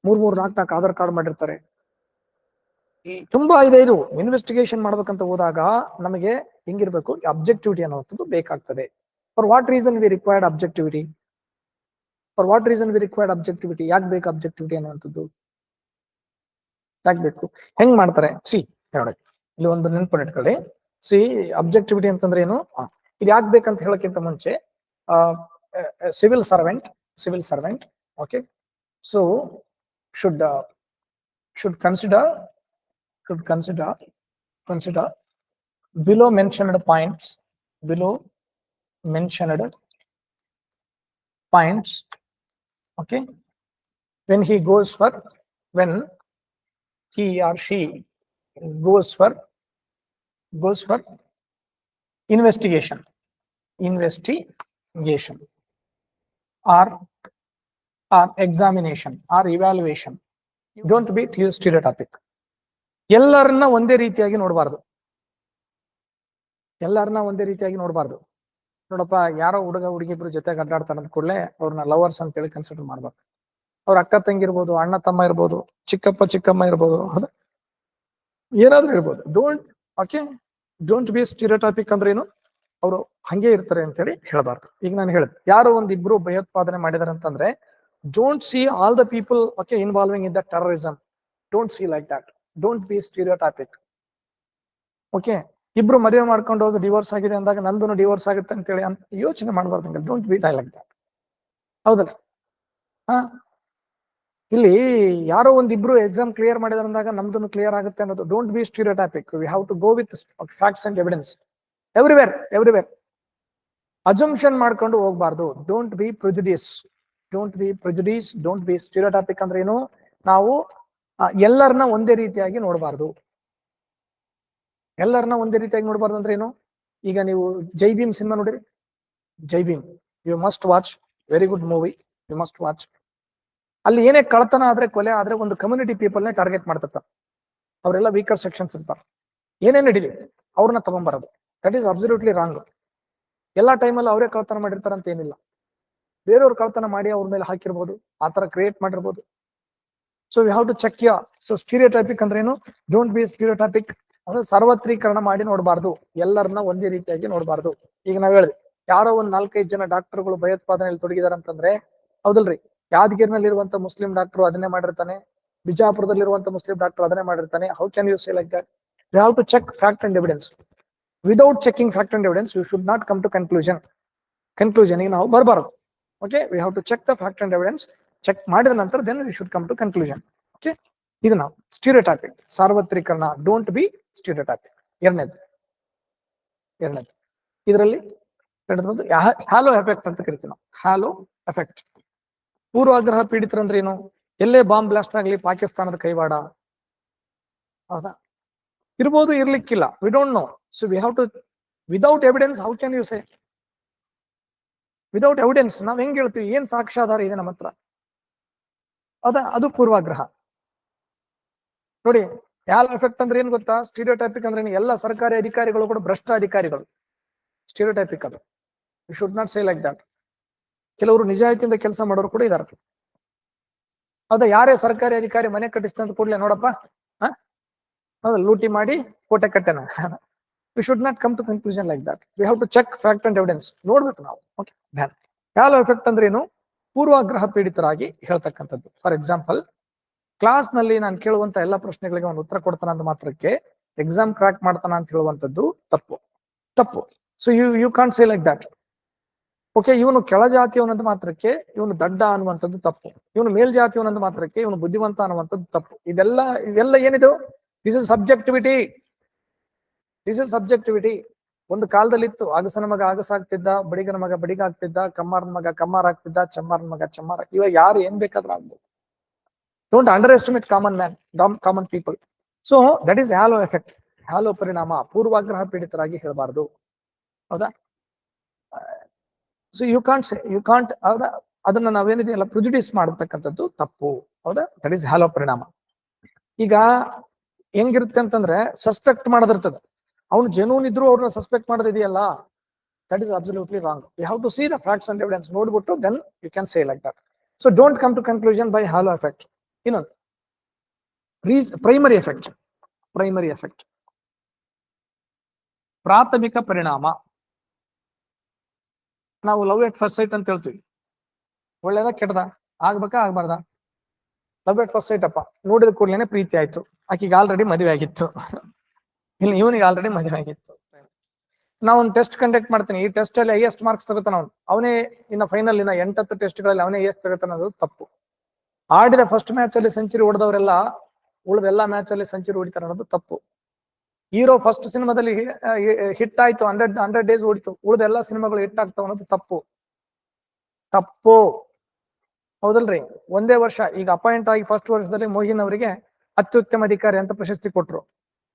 ಮೂರ್ ಮೂರ್ ನಾಲ್ಕು ನಾಲ್ಕು ಆಧಾರ್ ಕಾರ್ಡ್ ಮಾಡಿರ್ತಾರೆ. ತುಂಬಾ ಇದೆ ಇದು. ಇನ್ವೆಸ್ಟಿಗೇಷನ್ ಮಾಡ್ಬೇಕಂತ ಹೋದಾಗ ನಮಗೆ ಹೆಂಗಿರ್ಬೇಕು ಅಬ್ಜೆಕ್ಟಿವಿಟಿ ಅನ್ನೋದು ಬೇಕಾಗ್ತದೆ. For what reason we required objectivity for what reason we required objectivity ಯಾಕೆ ಬೇಕು ಅಬ್ಜೆಕ್ಟಿವಿಟಿ ಅನ್ನುವಂಥದ್ದು? ಯಾಕೆ ಬೇಕು? ಹೆಂಗ್ ಮಾಡ್ತಾರೆ? ಸಿ ಹೇಳಿ ಇಲ್ಲಿ ಒಂದು ನೆನ್ಪು ಇಟ್ಕೊಳ್ಳಿ ಸಿ ಅಬ್ಜೆಕ್ಟಿವಿಟಿ ಅಂತಂದ್ರೆ ಏನು ಆ, ಇದು ಯಾಕೆ ಬೇಕಂತ ಹೇಳಕ್ಕಿಂತ ಮುಂಚೆ civil servant civil servant okay so should should consider should consider consider below mentioned points below mentioned points okay when he goes for when he or she goes for goes for investigation investigation. Or or examination or evaluation. Don't be topic ಎಲ್ಲರನ್ನ ಒಂದೇ ರೀತಿಯಾಗಿ ನೋಡಬಾರ್ದು. ಎಲ್ಲರನ್ನ ಒಂದೇ ರೀತಿಯಾಗಿ ನೋಡಬಾರ್ದು. ನೋಡಪ್ಪ, ಯಾರೋ ಹುಡುಗ ಹುಡುಗಿ ಇಬ್ರು ಜೊತೆಗೆ ಅಡ್ಡಾಡ್ತಾರೆ ಕೂಡಲೇ ಅವ್ರನ್ನ ಲವರ್ಸ್ ಅಂತ ಹೇಳಿ ಕನ್ಸಿಡರ್ ಮಾಡ್ಬೇಕು. ಅವ್ರ ಅಕ್ಕ ತಂಗಿ ಇರ್ಬೋದು, ಅಣ್ಣ ತಮ್ಮ ಇರ್ಬೋದು, ಚಿಕ್ಕಪ್ಪ, ಚಿಕ್ಕಮ್ಮ ಇರ್ಬೋದು, ಹೌದಾ? ಏನಾದ್ರೂ ಹೇಳ್ಬೋದು. Don't okay don't be stereotypic ಅಂದ್ರೆ ಏನು? ಅವರು ಹಂಗೆ ಇರ್ತಾರೆ ಅಂತ ಹೇಳಿ ಹೇಳಬಾರ್ದು. ಈಗ ನಾನು ಹೇಳಿದೆ, ಯಾರೋ ಒಂದಿಬ್ರು ಭಯೋತ್ಪಾದನೆ ಮಾಡಿದಾರೆ ಅಂತಂದ್ರೆ don't see all the people okay involving in the terrorism don't see like that don't be stereotypic okay ಇಬ್ರು ಮದುವೆ ಮಾಡ್ಕೊಂಡು ಹೋದ್ರೆ ಡಿವೋರ್ಸ್ ಆಗಿದೆ ಅಂದಾಗ ನಂದು ಡಿವೋರ್ಸ್ ಆಗುತ್ತೆ ಅಂತೇಳಿ ಅಂತ ಯೋಚನೆ ಮಾಡಬಾರ್ದು ಡೋಂಟ್ ಬಿ ಲೈಕ್ ದಟ್ ಹೌದಲ್ಲ? ಹಾ? ಇಲ್ಲಿ ಯಾರೋ ಒಂದಿಬ್ರು ಎಕ್ಸಾಮ್ ಕ್ಲಿಯರ್ ಮಾಡಿದಾರೆ ಅಂದಾಗ ನಮ್ದು ಕ್ಲಿಯರ್ ಆಗುತ್ತೆ ಅನ್ನೋದು. Don't be stereotypic we have to go with facts and evidence everywhere everywhere assumption ಮಾಡ್ಕೊಂಡು ಹೋಗ್ಬಾರ್ದು. Don't be prejudice don't be prejudice don't be stereotypic ಅಂದ್ರೆ ಏನು? ನಾವು ಎಲ್ಲರನ್ನ ಒಂದೇ ರೀತಿಯಾಗಿ ನೋಡಬಾರ್ದು. ಎಲ್ಲರನ್ನ ಒಂದೇ ರೀತಿಯಾಗಿ ನೋಡಬಾರ್ದು ಅಂದ್ರೆ ಏನು? ಈಗ ನೀವು ಜೈ ಭೀಮ್ ಸಿನಿಮಾ ನೋಡಿರಿ? Jai Bhim. You must watch very good movie you must watch ಅಲ್ಲಿ ಏನೇ ಕಳತನ ಆದ್ರೆ ಕೊಲೆ ಆದ್ರೆ ಒಂದು ಕಮ್ಯುನಿಟಿ ಪೀಪಲ್ನೇ ಟಾರ್ಗೆಟ್ ಮಾಡ್ತಿರ್ತಾರೆ. ಅವರೆಲ್ಲ ವೀಕರ್ ಸೆಕ್ಷನ್ಸ್ ಇರ್ತಾರೆ. ಏನೇ ನಡೀಲಿ? ಅವ್ರನ್ನ ತಗೊಂಬರೋದು. ದಟ್ ಈಸ್ ಅಬ್ಸಲ್ಯೂಟ್ಲಿ ರಾಂಗ್ ಎಲ್ಲಾ ಟೈಮಲ್ಲಿ ಅವರೇ ಕಳತನ ಮಾಡಿರ್ತಾರೆ ಅಂತ ಏನಿಲ್ಲ. ಬೇರೆಯವ್ರು ಕಳತನ ಮಾಡಿ ಅವ್ರ ಮೇಲೆ ಹಾಕಿರ್ಬೋದು, ಆ ತರ ಕ್ರಿಯೇಟ್ ಮಾಡಿರ್ಬೋದು. So we have to check yeah so stereotypic ಅಂದ್ರೆ ಏನು? ಡೋಂಟ್ ಬಿ ಸ್ಟೀರಿಯೋಟಾಪಿಕ್ ಅಂದ್ರೆ ಸಾರ್ವತ್ರೀಕರಣ ಮಾಡಿ ನೋಡಬಾರ್ದು. ಎಲ್ಲರನ್ನ ಒಂದೇ ರೀತಿಯಾಗಿ ನೋಡಬಾರ್ದು. ಈಗ ನಾವ್ ಹೇಳಿದ್ವಿ ಯಾರೋ ಒಂದ್ ನಾಲ್ಕೈದು ಜನ ಡಾಕ್ಟರ್ಗಳು ಭಯೋತ್ಪಾದನೆಯಲ್ಲಿ ತೊಡಗಿದಾರೆ ಅಂತಂದ್ರೆ ಹೌದಲ್ರಿ? ಯಾದಗಿರಿನಲ್ಲಿರುವಂತ ಮುಸ್ಲಿಂ ಡಾಕ್ಟರ್ ಅದನ್ನೇ ಮಾಡಿರ್ತಾನೆ ಬಿಜಾಪುರದಲ್ಲಿರುವಂತಹ ಮುಸ್ಲಿಂ ಡಾಕ್ಟರ್ ಅದನ್ನೇ ಮಾಡಿರ್ತಾನೆ. How can you say like that you have to check fact and evidence without checking fact and evidence you should not come to conclusion conclusion ನಾವು ಬರಬಾರದು. Okay we have to check the fact and evidence check ಮಾಡಿದ ನಂತರ then you should come to conclusion okay ಇದು ನಾವು ಸ್ಟೀರಿಯೋಟಾಪಿಕ್ ಸಾರ್ವತ್ರಿಕರಣ ಡೋಂಟ್ ಬಿ ಸ್ಟೀರಿಯೋಟಾಪಿಕ್ ಎರಡನೇದು. ಎರಡನೇದು. ಇದರಲ್ಲಿ ಹ್ಯಾಲೋ ಎಫೆಕ್ಟ್ ಅಂತ ಕರಿತೀವಿ ನಾವು. ಹ್ಯಾಲೋ ಎಫೆಕ್ಟ್ ಪೂರ್ವಾಗ್ರಹ ಪೀಡಿತರಂದ್ರೆ ಏನು? ಎಲ್ಲೇ ಬಾಂಬ್ ಬ್ಲಾಸ್ಟ್ ಆಗಲಿ ಪಾಕಿಸ್ತಾನದ ಕೈವಾಡ. ಹೌದಾ? ಇರ್ಬೋದು, ಇರ್ಲಿಕ್ಕಿಲ್ಲ. We don't know so we have to without evidence how can you say without evidence ನಾವ್ ಹೆಂಗ್ ಹೇಳ್ತೀವಿ? ಏನ್ ಸಾಕ್ಷ್ಯಾಧಾರ ಇದೆ ನಮ್ಮ ಹತ್ರ? ಅದ, ಅದು ಪೂರ್ವಾಗ್ರಹ. ನೋಡಿ ಯಾವ ಎಫೆಕ್ಟ್ ಅಂದ್ರೆ ಏನ್ ಗೊತ್ತಾ? ಸ್ಟೀರಿಯೋಟೈಪಿಕ್ ಅಂದ್ರೆ? ಎಲ್ಲ ಸರ್ಕಾರಿ ಅಧಿಕಾರಿಗಳು ಕೂಡ ಭ್ರಷ್ಟ ಅಧಿಕಾರಿಗಳು ಸ್ಟೀರಿಯೋಟೈಪಿಕ್ ಅದು. You should not say like that ಕೆಲವರು ನಿಜಾಯಿತಿಯಿಂದ ಕೆಲಸ ಮಾಡೋರು ಕೂಡ ಇದಾರೆ. ಹೌದಾ ಯಾರೇ ಸರ್ಕಾರಿ ಅಧಿಕಾರಿ ಮನೆ ಕಟ್ಟಿಸ್ತಂತ ಕೂಡಲೇ ನೋಡಪ್ಪ? ಹೌದಾ ಲೂಟಿ ಮಾಡಿ ಕೋಟೆ ಕಟ್ಟೆನ. We should not come to conclusion like that we have to check fact and evidence ನೋಡ್ಬೇಕು ನಾವು. ಓಕೆ ಹ್ಯಾಲೋ ಎಫೆಕ್ಟ್ ಅಂದ್ರೆ ಏನು? ಪೂರ್ವಾಗ್ರಹ ಪೀಡಿತರಾಗಿ ಹೇಳ್ತಕ್ಕಂಥದ್ದು. ಫಾರ್ ಎಕ್ಸಾಂಪಲ್ ಕ್ಲಾಸ್ನಲ್ಲಿ ನಾನು ಕೇಳುವಂತ ಎಲ್ಲ ಪ್ರಶ್ನೆಗಳಿಗೆ ಒಂದು ಉತ್ತರ ಕೊಡ್ತಾನ ಅಂತ ಮಾತ್ರಕ್ಕೆ ಎಕ್ಸಾಮ್ ಕ್ರಾಕ್ ಮಾಡ್ತಾನ ಅಂತ ಹೇಳುವಂತದ್ದು ತಪ್ಪು. ತಪ್ಪು. So you you can't say like that okay ಇವನು ಕೆಳ ಜಾತಿಯವನಂತ ಮಾತ್ರಕ್ಕೆ ಇವನು ದಡ್ಡ ಅನ್ನುವಂಥದ್ದು ತಪ್ಪು. ಇವನು ಮೇಲ್ಜಾತಿಯವನಂತ ಮಾತ್ರಕ್ಕೆ ಇವನು ಬುದ್ಧಿವಂತ ಅನ್ನುವಂಥದ್ದು ತಪ್ಪು. ಇದೆಲ್ಲ, ಇವೆಲ್ಲ ಏನಿದು? This is subjectivity this is subjectivity ಒಂದು ಕಾಲದಲ್ಲಿ ಇತ್ತು ಅಗಸನ ಮಗ ಅಗಸಾಗ್ತಿದ್ದ, ಬಡಿಗನ ಮಗ ಬಡಿಗ ಆಗ್ತಿದ್ದ ಕಮ್ಮಾರನ ಮಗ ಕಮ್ಮಾರ್ ಆಗ್ತಿದ್ದ, ಚಮ್ಮಾರನ ಮಗ ಚಮ್ಮಾರ. ಇವಾಗ ಯಾರು ಏನ್ ಬೇಕಾದ್ರೂ ಆಗ್ಬೋದು. Don't underestimate common man common people so that is halo effect halo ಪರಿಣಾಮ ಪೂರ್ವಾಗ್ರಹ ಪೀಡಿತರಾಗಿ ಹೇಳಬಾರದು. ಹೌದಾ? So you can't say you can't ಹೌದಾ? ಅದನ್ನ ನಾವೇನಿದೆಯಲ್ಲ ಪ್ರಿಜುಡಿಸ್ ಮಾಡತಕ್ಕಂಥದ್ದು ತಪ್ಪು. ಹೌದಾ? ದಟ್ ಈಸ್ ಹ್ಯಾಲೋ ಪರಿಣಾಮ. ಈಗ ಹೆಂಗಿರುತ್ತೆ ಅಂತಂದ್ರೆ ಸಸ್ಪೆಕ್ಟ್ ಮಾಡೋದಿರ್ತದೆ. ಅವ್ನು ಜೆನೂನ್ ಇದ್ರು ಅವ್ರನ್ನ suspect ಮಾಡೋದಿದೆಯಲ್ಲ? That is absolutely wrong you have to see the facts and evidence ನೋಡ್ಬಿಟ್ಟು then you can say like that so don't come to conclusion by halo effect ಇನ್ನೊಂದು. ರೀಸ್ ಪ್ರೈಮರಿ ಎಫೆಕ್ಟ್ ಪ್ರೈಮರಿ ಎಫೆಕ್ಟ್ ಪ್ರಾಥಮಿಕ ಪರಿಣಾಮ. ನಾವು ಲವ್ ಎಟ್ ಫಸ್ಟ್ ಸೈಟ್ ಅಂತ ಹೇಳ್ತೀವಿ. ಒಳ್ಳೇದ ಕೆಟ್ಟದ? ಆಗ್ಬೇಕಾ ಆಗ್ಬಾರ್ದ? ಲವ್ ಎಟ್ ಫಸ್ಟ್ ಸೈಟ್ ಅಪ್ಪ. ನೋಡಿದ ಕೂಡಲೇ ಪ್ರೀತಿ ಆಯ್ತು. ಆಕಿಗೆ ಆಲ್ರೆಡಿ ಮದುವೆ ಆಗಿತ್ತು. ಇಲ್ಲಿ ಇವನಿಗೆ ಆಲ್ರೆಡಿ ಮದುವೆ ಆಗಿತ್ತು. ನಾವು ಟೆಸ್ಟ್ ಕಂಡಕ್ಟ್ ಮಾಡ್ತೀನಿ. ಈ ಟೆಸ್ಟ್ ಅಲ್ಲಿ ಹೈಯೆಸ್ಟ್ ಮಾರ್ಕ್ಸ್ ತಗೋತಾನ ಅವನು. ಅವನೇ ಇನ್ನ ಫೈನಲ್ ಇನ್ನ ಎಂಟತ್ತು ಟೆಸ್ಟ್ಗಳಲ್ಲಿ ಅವನೇ ಎಷ್ಟು ತಗೋತಾನ ಅದು ತಪ್ಪು. ಆಡಿದ ಫಸ್ಟ್ ಮ್ಯಾಚ್ ಅಲ್ಲಿ ಸೆಂಚುರಿ ಹೊಡೆದವರೆಲ್ಲ ಉಳಿದ ಎಲ್ಲಾ ಮ್ಯಾಚ್ ಅಲ್ಲಿ ಸೆಂಚುರಿ ಹೊಡಿತಾರೆ ಅನ್ನೋದು ತಪ್ಪು. ಹೀರೋ ಫಸ್ಟ್ ಸಿನಿಮಾದಲ್ಲಿ ಹಿಟ್ ಆಯ್ತು ಹಂಡ್ರೆಡ್ ಹಂಡ್ರೆಡ್ ಡೇಸ್ ಓಡಿತು. ಉಳಿದ ಎಲ್ಲಾ ಸಿನಿಮಾಗಳು ಹಿಟ್ ಆಗ್ತಾವ ಅನ್ನೋದು ತಪ್ಪು. ತಪ್ಪು. ಹೌದಲ್ರಿ? ಒಂದೇ ವರ್ಷ. ಈಗ ಅಪಾಯಿಂಟ್ ಆಗಿ ಫಸ್ಟ್ ವರ್ಷದಲ್ಲಿ ಮೋಹಿನ್ ಅವರಿಗೆ ಅತ್ಯುತ್ತಮ ಅಧಿಕಾರಿ ಅಂತ ಪ್ರಶಸ್ತಿ ಕೊಟ್ರು.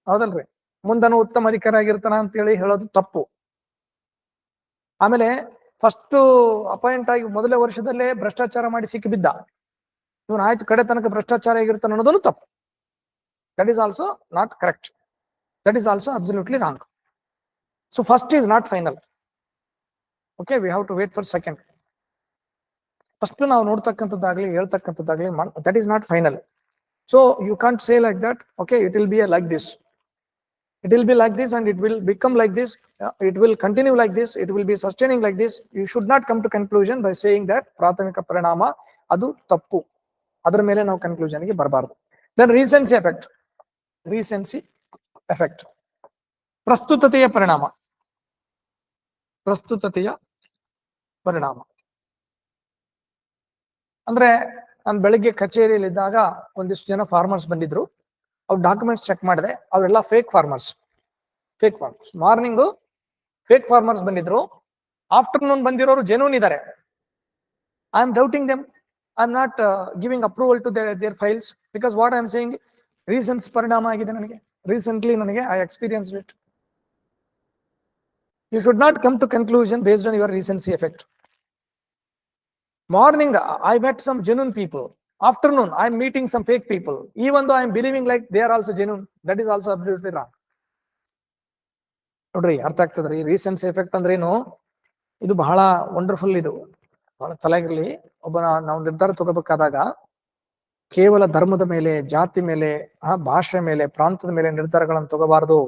ಹೌದಲ್ರಿ? ಮುಂದನು ಉತ್ತಮ ಅಧಿಕಾರಿ ಆಗಿರ್ತಾನ ಅಂತ ಹೇಳಿ ಹೇಳೋದು ತಪ್ಪು. ಆಮೇಲೆ ಫಸ್ಟ್ ಅಪಾಯಿಂಟ್ ಆಗಿ ಮೊದಲೇ ವರ್ಷದಲ್ಲೇ ಭ್ರಷ್ಟಾಚಾರ ಮಾಡಿ ಸಿಕ್ಕಿಬಿದ್ದ ಇವನು ಆಯ್ತು ಕಡೆ ತನಕ ಭ್ರಷ್ಟಾಚಾರ ಆಗಿರ್ತಾನೆ ಅನ್ನೋದನ್ನು ತಪ್ಪು. That is also not correct that is also absolutely wrong so first is not final okay we have to wait for second first ನಾವು ನೋಡ್ತಕ್ಕಂಥದ್ದಾಗ್ಲಿ ಹೇಳ್ತಕ್ಕಂಥದ್ದಾಗ್ಲಿ that is not final so you can't say like that okay it will be a like this it will be like this and it will become like this uh, it will continue like this it will be sustaining like this you should not come to conclusion by saying that ಪ್ರಾಥಮಿಕ ಪರಿಣಾಮ ಅದು ತಪ್ಪು ಅದರ ಮೇಲೆ ನಾವು conclusion ಗೆ ಬರಬಾರ್ದು then recency effect recency effect ಪ್ರಸ್ತುತತೆಯ ಪರಿಣಾಮ. ಪ್ರಸ್ತುತತೆಯ ಪರಿಣಾಮ. ಅಂದ್ರೆ ನಾನು ಬೆಳಿಗ್ಗೆ ಕಚೇರಿಯಲ್ಲಿ ಇದ್ದಾಗ ಒಂದಿಷ್ಟು ಜನ ಫಾರ್ಮರ್ಸ್ ಬಂದಿದ್ರು. ಅವ್ರು ಡಾಕ್ಯುಮೆಂಟ್ಸ್ ಚೆಕ್ ಮಾಡಿದೆ. ಅವರೆಲ್ಲ fake farmers fake farmers morning fake farmers ಬಂದಿದ್ರು. ಆಫ್ಟರ್ನೂನ್ ಬಂದಿರೋರು ಜೆನ್ಯೂನ್ ಇದ್ದಾರೆ I am doubting them I am not giving approval to their files because what I am saying reasons ಪರಿಣಾಮ ಆಗಿದೆ ನನಗೆ. ರೀಸೆಂಟ್ಲಿ ನನಗೆ I experience it you should not come to conclusion based on your recency effect morning I met some genuine people afternoon, i'm meeting some fake people. Even though am believing like they are also genuine, that is also absolutely wrong. ನೋಡ್ರಿ, ಅರ್ಥ ಆಗ್ತದ್ರಿ. ರೀಸೆನ್ಸ್ ಎಫೆಕ್ಟ್ ಅಂದ್ರೆ ಏನು? ಇದು ಬಹಳ ವಂಡರ್ಫುಲ್ ಇದು. ಬಹಳ ತಲೆಗಿರ್ಲಿ. ಒಬ್ಬ ನಾವು ನಿರ್ಧಾರ ತಗೋಬೇಕಾದಾಗ ಕೇವಲ ಧರ್ಮದ ಮೇಲೆ, ಜಾತಿ ಮೇಲೆ, ಆ ಭಾಷೆ ಮೇಲೆ ಪ್ರಾಂತದ ಮೇಲೆ ನಿರ್ಧಾರಗಳನ್ನು ತಗೋಬಾರದು.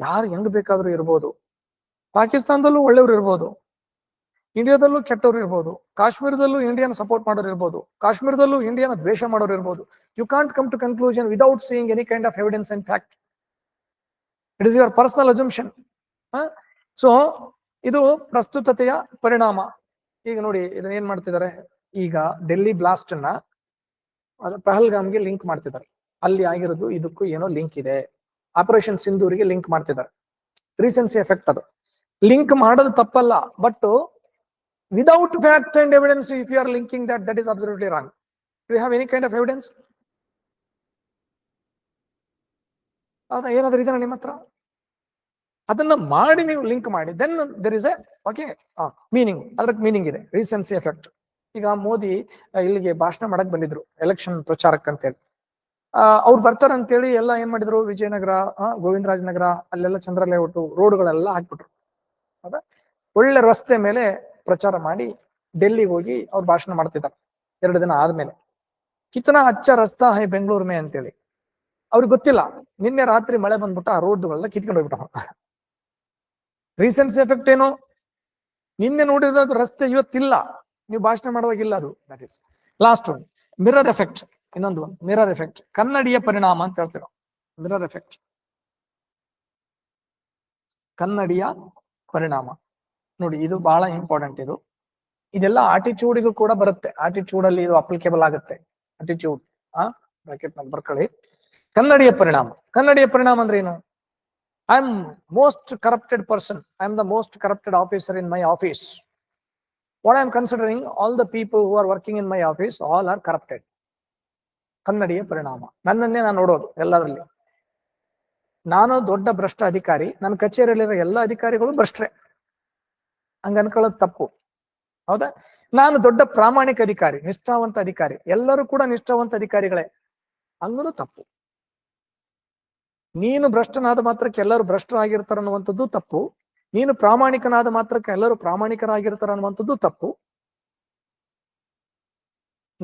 ಯಾರು ಹೆಂಗ್ ಬೇಕಾದ್ರೂ ಇರ್ಬೋದು. ಪಾಕಿಸ್ತಾನದಲ್ಲೂ ಒಳ್ಳೆಯವ್ರು ಇರ್ಬೋದು. ಇಂಡಿಯಾದಲ್ಲೂ ಕೆಟ್ಟವ್ರು ಇರ್ಬೋದು. ಕಾಶ್ಮೀರದಲ್ಲೂ ಇಂಡಿಯನ್ ಸಪೋರ್ಟ್ ಮಾಡೋರು ಇರ್ಬೋದು. ಕಾಶ್ಮೀರದಲ್ಲೂ ಇಂಡಿಯನ್ ದ್ವೇಷ ಮಾಡೋರು ಇರ್ಬೋದು. You can't come to conclusion without seeing any kind of evidence and fact it is your personal assumption so ಇದು ಪ್ರಸ್ತುತತೆಯ ಪರಿಣಾಮ. ಈಗ ನೋಡಿ, ಇದನ್ನ ಏನ್ ಮಾಡ್ತಿದ್ದಾರೆ? ಈಗ ಡೆಲ್ಲಿ ಬ್ಲಾಸ್ಟ್ ಅನ್ನ ಅದು ಪಹಲ್ಗಾಮ್ಗೆ ಲಿಂಕ್ ಮಾಡ್ತಿದ್ದಾರೆ. ಅಲ್ಲಿ ಆಗಿರೋದು ಇದಕ್ಕೂ ಏನೋ ಲಿಂಕ್ ಇದೆ. ಆಪರೇಷನ್ ಸಿಂಧೂರಿಗೆ ಲಿಂಕ್ ಮಾಡ್ತಿದ್ದಾರೆ. ರೀಸೆನ್ಸಿ ಎಫೆಕ್ಟ್ ಅದು. ಲಿಂಕ್ ಮಾಡೋದು ತಪ್ಪಲ್ಲ but without fact and evidence if you are linking that that is absolutely wrong you have any kind of evidence ಅದ ಏನಾದ್ರೂ ಇದನ್ನ ನಿಮ್ಮ ಹತ್ರ? ಅದನ್ನ ಮಾಡಿ ನೀವು ಲಿಂಕ್ ಮಾಡಿ. Then there is a okay meaning ಅದಕ್ಕೆ ಮೀನಿಂಗ್ ಇದೆ. ರೀಸೆನ್ಸಿ ಎಫೆಕ್ಟ್ ಈಗ ಮೋದಿ ಇಲ್ಲಿಗೆ ಭಾಷಣ ಮಾಡಕ್ ಬಂದಿದ್ರು ಎಲೆಕ್ಷನ್ ಪ್ರಚಾರಕ್ಕೆ ಅಂತೇಳಿ. ಅವ್ರು ಬರ್ತಾರೆ ಅಂತೇಳಿ ಎಲ್ಲ ಏನ್ ಮಾಡಿದ್ರು? ವಿಜಯನಗರ ಗೋವಿಂದರಾಜನಗರ, ಅಲ್ಲೆಲ್ಲ ಚಂದ್ರ ಲೇಔಟ್ ರೋಡ್ಗಳೆಲ್ಲ ಹಾಕ್ಬಿಟ್ರು. ಹೌದಾ? ಒಳ್ಳೆ ರಸ್ತೆ ಮೇಲೆ ಪ್ರಚಾರ ಮಾಡಿ ಡೆಲ್ಲಿಗೆ ಹೋಗಿ ಅವ್ರು ಭಾಷಣ ಮಾಡ್ತಿದ್ದಾರೆ, ಎರಡು ದಿನ ಆದ್ಮೇಲೆ. ಕಿತನ ಅಚ್ಚ ರಸ್ತಾ ಹೈ ಬೆಂಗಳೂರು ಮೇ ಅಂತೇಳಿ. ಅವ್ರಿಗೆ ಗೊತ್ತಿಲ್ಲ, ನಿನ್ನೆ ರಾತ್ರಿ ಮಳೆ ಬಂದ್ಬಿಟ್ಟು ಆ ರೋಡ್ಗಳೆಲ್ಲ ಕಿತ್ಕೊಂಡು ಹೋಗ್ಬಿಟ್ಟು ರೀಸೆನ್ಸಿ ಎಫೆಕ್ಟ್ ಏನು? ನಿನ್ನೆ ನೋಡಿದ ರಸ್ತೆ ಇವತ್ತಿಲ್ಲ. ನೀವು ಭಾಷಣ ಮಾಡುವಾಗಿಲ್ಲ ಅದು that is last one mirror effect ಇನ್ನೊಂದು ಒಂದು ಮಿರರ್ ಎಫೆಕ್ಟ್ ಕನ್ನಡಿಯ ಪರಿಣಾಮ ಅಂತ ಹೇಳ್ತೀವಿ ಮಿರರ್ ಎಫೆಕ್ಟ್ ಕನ್ನಡಿಯ ಪರಿಣಾಮ. ನೋಡಿ, ಇದು ಬಹಳ ಇಂಪಾರ್ಟೆಂಟ್ ಇದು. ಇದೆಲ್ಲ ಆಟಿಟ್ಯೂಡಿಗೂ ಕೂಡ ಬರುತ್ತೆ. ಆಟಿಟ್ಯೂಡ್ ಅಲ್ಲಿ ಇದು ಅಪ್ಲಿಕೇಬಲ್ ಆಗುತ್ತೆ. ಆಟಿಟ್ಯೂಡ್ ಆ ಬ್ರಾಕೆಟ್ನಲ್ಲಿ ಬರ್ಕೊಳ್ಳಿ ಕನ್ನಡಿಯ ಪರಿಣಾಮ. ಕನ್ನಡಿಯ ಪರಿಣಾಮ ಅಂದ್ರೆ ಏನು? I am most corrupted person I am the most corrupted officer in my office I am considering all the people who are working in my office all are corrupted ಕನ್ನಡಿಯ ಪರಿಣಾಮ. ನನ್ನನ್ನೇ ನಾನು ನೋಡೋದು ಎಲ್ಲದರಲ್ಲಿ. ನಾನು ದೊಡ್ಡ ಭ್ರಷ್ಟ ಅಧಿಕಾರಿ ನನ್ನ ಕಚೇರಿಯಲ್ಲಿರೋ ಎಲ್ಲ ಅಧಿಕಾರಿಗಳು ಭ್ರಷ್ಟ್ರೆ. ಹಂಗ ಅನ್ಕೊಳ್ಳೋದು ತಪ್ಪು. ಹೌದಾ? ನಾನು ದೊಡ್ಡ ಪ್ರಾಮಾಣಿಕ ಅಧಿಕಾರಿ, ನಿಷ್ಠಾವಂತ ಅಧಿಕಾರಿ, ಎಲ್ಲರೂ ಕೂಡ ನಿಷ್ಠಾವಂತ ಅಧಿಕಾರಿಗಳೇ. ಹಂಗನು ತಪ್ಪು. ನೀನು ಭ್ರಷ್ಟನಾದ ಮಾತ್ರಕ್ಕೆ ಎಲ್ಲರೂ ಭ್ರಷ್ಟರಾಗಿರ್ತಾರ ಅನ್ನುವಂಥದ್ದು ತಪ್ಪು. ನೀನು ಪ್ರಾಮಾಣಿಕನಾದ ಮಾತ್ರಕ್ಕೆ ಎಲ್ಲರೂ ಪ್ರಾಮಾಣಿಕರಾಗಿರ್ತಾರ ಅನ್ನುವಂಥದ್ದು ತಪ್ಪು.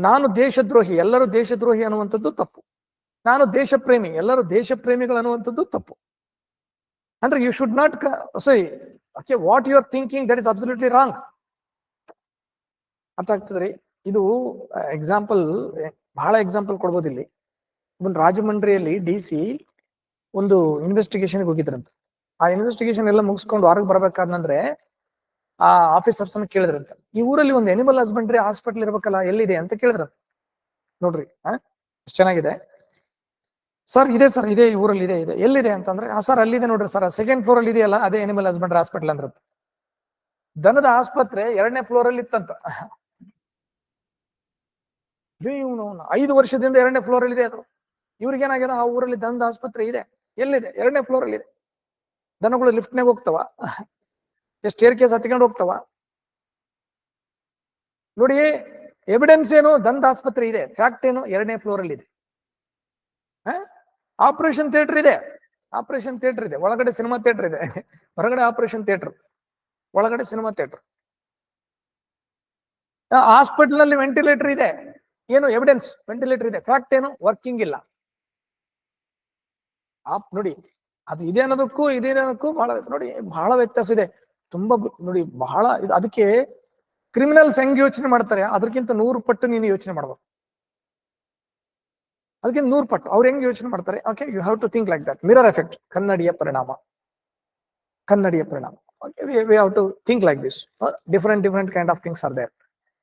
ನಾನು ದೇಶದ್ರೋಹಿ, ಎಲ್ಲರೂ ದೇಶದ್ರೋಹಿ ಅನ್ನುವಂಥದ್ದು ತಪ್ಪು. ನಾನು ದೇಶ ಪ್ರೇಮಿ ಎಲ್ಲರೂ ದೇಶ ಪ್ರೇಮಿಗಳು ಅನ್ನುವಂಥದ್ದು ತಪ್ಪು. ಅಂದ್ರೆ you should not say okay what you are thinking that is absolutely wrong ಅಂತ ಆಗ್ತದ್ರಿ ಇದು ಎಕ್ಸಾಂಪಲ್ ಬಹಳ ಎಕ್ಸಾಂಪಲ್ ಕೊಡ್ಬೋದು ಇಲ್ಲಿ. ಒಂದು ರಾಜಮಂಡ್ರಿಯಲ್ಲಿ ಡಿ ಸಿ ಒಂದು ಇನ್ವೆಸ್ಟಿಗೇಷನ್ಗೆ ಹೋಗಿದ್ರಂತೆ. ಆ ಇನ್ವೆಸ್ಟಿಗೇಷನ್ ಎಲ್ಲ ಮುಗಿಸ್ಕೊಂಡು ಹೊರಗೆ ಬರ್ಬೇಕಾದ್ನಂದ್ರೆ ಆ ಆಫೀಸರ್ಸ್ ಕೇಳಿದ್ರಂತ. ಈ ಊರಲ್ಲಿ ಒಂದು ಎನಿಮಲ್ ಹಸ್ಬೆಂಡ್ರಿ ಹಾಸ್ಪಿಟಲ್ ಇರ್ಬೇಕಲ್ಲ, ಎಲ್ಲಿದೆ ಅಂತ ಕೇಳಿದ್ರ ನೋಡ್ರಿ, ಆ ಚೆನ್ನಾಗಿದೆ. ಸರ್ ಇದೆ ಸರ್ ಇದೆ, ಈ ಊರಲ್ಲಿ ಇದೆ ಇದೆ. ಎಲ್ಲಿದೆ ಅಂತಂದ್ರೆ, ಆ ಸರ್ ಅಲ್ಲಿದೆ ನೋಡ್ರಿ ಸರ್ ಸೆಕೆಂಡ್ ಫ್ಲೋರ್ ಅಲ್ಲಿ ಇದೆಯಲ್ಲ, ಅದೇ ಎನಿಮಲ್ ಹಸ್ಬೆಂಡ್ರಿ ಹಾಸ್ಪಿಟಲ್ ಅಂದ್ರ ದನದ ಆಸ್ಪತ್ರೆ ಎರಡನೇ ಫ್ಲೋರ್ ಅಲ್ಲಿ ಇತ್ತಂತ. ಐದು ವರ್ಷದಿಂದ ಎರಡನೇ ಫ್ಲೋರ್ ಅಲ್ಲಿ ಇದೆ ಅದು. ಇವ್ರಿಗೆ ಏನಾಗಿದೆ ಆ ಊರಲ್ಲಿ ದನದ ಆಸ್ಪತ್ರೆ ಇದೆ. ಎಲ್ಲಿದೆ? ಎರಡನೇ ಫ್ಲೋರ್ ಅಲ್ಲಿ ಇದೆ. ದನಗಳು ಲಿಫ್ಟ್ನಾಗ ಹೋಗ್ತಾವ. ಸ್ಟೇರ್ ಕೇಸ್ ಹತ್ಕೊಂಡು ಹೋಗ್ತಾವ. ನೋಡಿ ಎವಿಡೆನ್ಸ್ ಏನು? ದಂತ ಆಸ್ಪತ್ರೆ ಇದೆ. ಫ್ಯಾಕ್ಟ್ ಏನು? ಎರಡನೇ ಫ್ಲೋರ್ ಅಲ್ಲಿ ಇದೆ. ಆಪರೇಷನ್ ಥಿಯೇಟರ್ ಇದೆ. ಆಪರೇಷನ್ ಥಿಯೇಟರ್ ಇದೆ. ಒಳಗಡೆ ಸಿನಿಮಾ ಥಿಯೇಟರ್ ಇದೆ. ಹೊರಗಡೆ ಆಪರೇಷನ್ ಥಿಯೇಟರ್ ಒಳಗಡೆ ಸಿನಿಮಾ ಥಿಯೇಟರ್ ಹಾಸ್ಪಿಟಲ್ನಲ್ಲಿ ವೆಂಟಿಲೇಟರ್ ಇದೆ. ಏನು? ಎವಿಡೆನ್ಸ್ ವೆಂಟಿಲೇಟರ್ ಇದೆ. ಫ್ಯಾಕ್ಟ್ ಏನು? ವರ್ಕಿಂಗ್ ಇಲ್ಲ. ನೋಡಿ ಅದು ಇದೆ ಅನ್ನೋದಕ್ಕೂ ಇದೆ ಅನ್ನೋದಕ್ಕೂ ಬಹಳ ನೋಡಿ, ಬಹಳ ವ್ಯತ್ಯಾಸ ಇದೆ. ತುಂಬಾ ನೋಡಿ, ಬಹಳ ಅದಕ್ಕೆ ಕ್ರಿಮಿನಲ್ಸ್ ಹೆಂಗ್ ಯೋಚನೆ ಮಾಡ್ತಾರೆ? ಅದಕ್ಕಿಂತ ನೂರು ಪಟ್ಟು ನೀನು ಯೋಚನೆ ಮಾಡ್ಬೇಕು ಅದಕ್ಕೆ ನೂರು ಪಟ್ಟು. ಅವ್ರು ಹೆಂಗ್ ಯೋಚನೆ ಮಾಡ್ತಾರೆ? Okay you have to think like that mirror effect ಕನ್ನಡಿಯ ಪರಿಣಾಮ. ಕನ್ನಡಿಯ ಪರಿಣಾಮ. We have to think like this different different kind of things are there